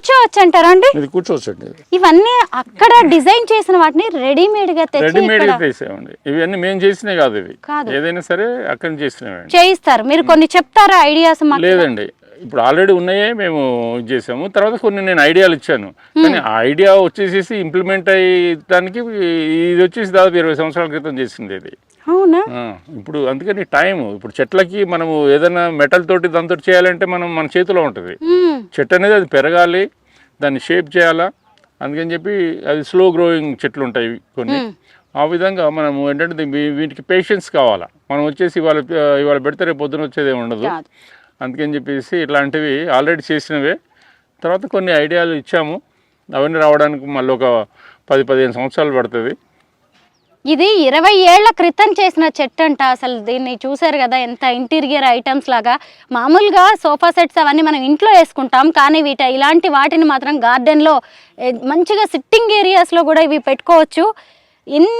కూర్చోవచ్చు అంటారా అండి ఇది కూర్చోవచ్చండి. ఇవన్నీ అక్కడ డిజైన్ చేసిన వాటిని రెడీమేడ్గా తెచ్చి రెడీమేడ్ ఇక్కడ తీసేవండి ఇవన్నీ మేము చేసినవి కాదు ఇవి. ఏదైనా సరే అక్కడ చేసినవి చేయిస్తారు. మీరు కొన్ని చెప్తారా ఐడియాస్ లేదండి. ఇప్పుడు ఆల్రెడీ ఉన్నాయే మేము ఇది చేసాము. తర్వాత కొన్ని నేను ఐడియాలు ఇచ్చాను. కానీ ఆ ఐడియా వచ్చేసేసి ఇంప్లిమెంట్ అయ్యడానికి ఇది వచ్చేసి దాదాపు ఇరవై సంవత్సరాల క్రితం చేసింది ఇది. అవునా? ఇప్పుడు అందుకని టైం ఇప్పుడు చెట్లకి మనము ఏదైనా మెటల్ తోటి దాంతో చేయాలంటే మనం మన చేతిలో ఉంటుంది. చెట్టు అనేది అది పెరగాలి దాన్ని షేప్ చేయాలా అందుకని చెప్పి అది స్లో గ్రోయింగ్ చెట్లు ఉంటాయి కొన్ని. ఆ విధంగా మనము ఏంటంటే వీటికి పేషెన్స్ కావాలా. మనం వచ్చేసి ఇవాళ ఇవాళ పెడితే రేపు పొద్దున వచ్చేది ఉండదు. అందుకని చెప్పేసి ఇట్లాంటివి ఆల్రెడీ చేసినవే. తర్వాత కొన్ని ఐడియాలు ఇచ్చాము. అవన్నీ రావడానికి మళ్ళీ ఒక పది పదిహేను సంవత్సరాలు పడుతుంది. ఇది ఇరవై ఏళ్ళ క్రితం చేసిన చెట్టు అంట అసలు దీన్ని చూసారు కదా ఎంత ఇంటీరియర్ ఐటమ్స్ లాగా. మామూలుగా సోఫా సెట్స్ అవన్నీ మనం ఇంట్లో వేసుకుంటాం. కానీ వీట ఇలాంటి వాటిని మాత్రం గార్డెన్లో మంచిగా సిట్టింగ్ ఏరియాస్లో కూడా ఇవి పెట్టుకోవచ్చు. ఇన్